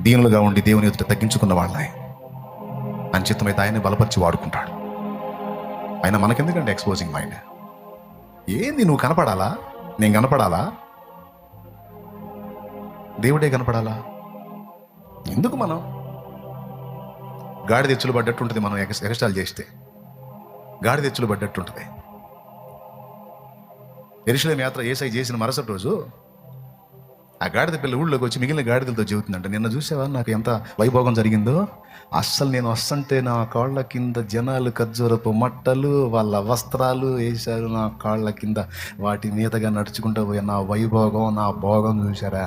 దీనులుగా ఉండి దేవుని ఎదుట తగ్గించుకున్న వాళ్ళే. అంచితమైతే ఆయన్ని బలపరిచి వాడుకుంటాడు. ఆయన మనకెందుకంటే ఎక్స్పోజింగ్ మైండ్ ఏంది నువ్వు కనపడాలా? నేను కనపడాలా? దేవుడే కనపడాలా? ఎందుకు మనం? గాడి తెచ్చులు పడ్డట్టు ఉంటుంది మనం ఎగస్టాల్ చేస్తే. గాడి తెచ్చులు పడ్డట్టు ఉంటుంది యాత్ర ఏసై చేసిన మరుసటి రోజు ఆ గాడిద పిల్ల ఊళ్ళోకి వచ్చి మిగిలిన గాడిదలతో చెబుతుందంట నిన్న చూసావా? నాకు ఎంత వైభోగం జరిగిందో? అస్సలు నేను వస్తుంటే నా కాళ్ళ కింద జనాలు ఖర్జూరపు మట్టలు వాళ్ళ వస్త్రాలు వేశారు నా కాళ్ళ కింద. వాటి మీదగా నడుచుకుంటూ పోయి నా వైభోగం నా భోగం చూసారా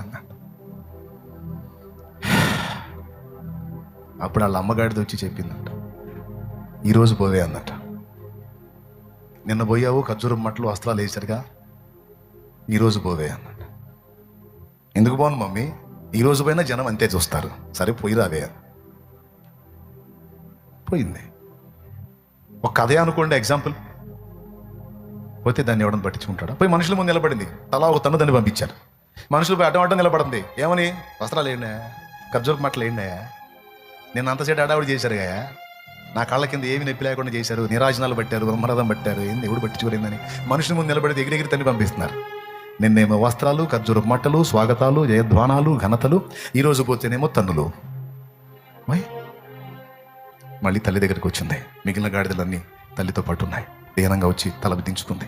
అప్పుడు వాళ్ళ అమ్మగాడితో వచ్చి చెప్పిందంట ఈరోజు పోవే అన్నట నిన్న పోయావు ఖర్జూరం మట్టలు వస్త్రాలు వేశారుగా? ఈరోజు పోవే అన్నట్టు. ఎందుకు పోను మమ్మీ? ఈ రోజు పైన జనం అంతే చూస్తారు. సరే పోయి అదే. పోయింది. ఒక కథే అనుకోండి ఎగ్జాంపుల్ పోతే దాన్ని ఎవడని పట్టించుకుంటాడా? పోయి మనుషుల ముందు నిలబడింది. తలా ఒక తన్ను దాన్ని పంపించారు. మనుషులు పోయి అడ్డం అడ్డం నిలబడింది. ఏమని? వస్త్రాలు ఏండా ఖర్జూరపు మట్టలు ఏండా నేను అంతసేపు అడావిడి చేశారు కదా. నా కాళ్ళ కింద ఏమి నొప్పి లేకుండా చేశారు. నిరాజనాలు పట్టారు బ్రహ్మరథం పట్టారు. ఏంది ఎవడు పట్టించుకోలేదని. మనుషుల ముందు నిలబడితే ఎగిరెగిరి తన్ని పంపిస్తున్నారు. నిన్నేమో వస్త్రాలు ఖర్జూరపు మట్టలు స్వాగతాలు జయధ్వానాలు ఘనతలు ఈరోజు పోతేనేమో తన్నులు. మళ్ళీ తల్లి దగ్గరికి వచ్చింది. మిగిలిన గాడిదలన్నీ తల్లితో పాటు ఉన్నాయి. దీనంగా వచ్చి తల దించుతుంది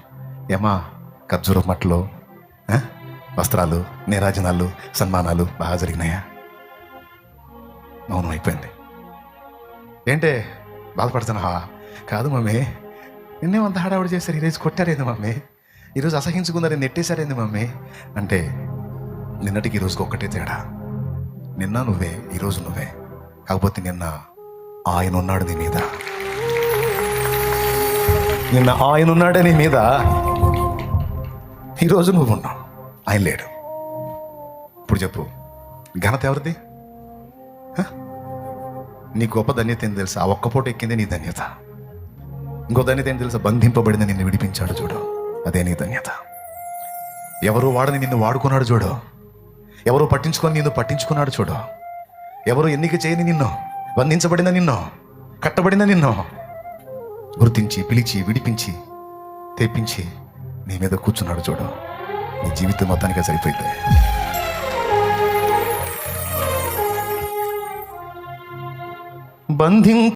ఏమా ఖర్జూరపు మట్టలు వస్త్రాలు నీరాజనాలు సన్మానాలు బాగా జరిగినాయా? మౌనం అయిపోయింది. ఏంటే బాధపడుతున్నావా? కాదు మమ్మీ నిన్నేమంత హడావుడి చేశారు? ఈరోజు కొట్టారేంది మమ్మీ? ఈరోజు అసహించుకుందని నెట్టేశారేంది మమ్మీ? అంటే నిన్నటికి ఈరోజుకి ఒక్కటే తేడా. నిన్న నువ్వే ఈరోజు నువ్వే. కాకపోతే నిన్న ఆయన ఉన్నాడు నీ మీద. నిన్న ఆయన ఉన్నాడే నీ మీద. ఈరోజు నువ్వు ఉన్నావు. ఆయన లేడు. ఇప్పుడు చెప్పు ఘనత ఎవరిది? హ? నీ గొప్ప ధన్యత ఏం తెలుసా? ఆ ఒక్క పూట ఎక్కిందే నీ ధన్యత. ఇంకో ధన్యత ఏం తెలుసా? బంధింపబడింది నిన్ను విడిపించాడు చూడు. అదే నీ ధన్యత. ఎవరు వాడని నిన్ను వాడుకున్నాడు చూడు. ఎవరు పట్టించుకొని నిన్ను పట్టించుకున్నాడు చూడు. ఎవరు ఎన్నిక చేయని నిన్ను బంధించబడిన నిన్ను కట్టబడిన నిన్ను గుర్తించి పిలిచి విడిపించి తెప్పించి నీ మీద కూర్చున్నాడు చూడు. నీ జీవితం మొత్తానికి సరిపోయింది. బంధిం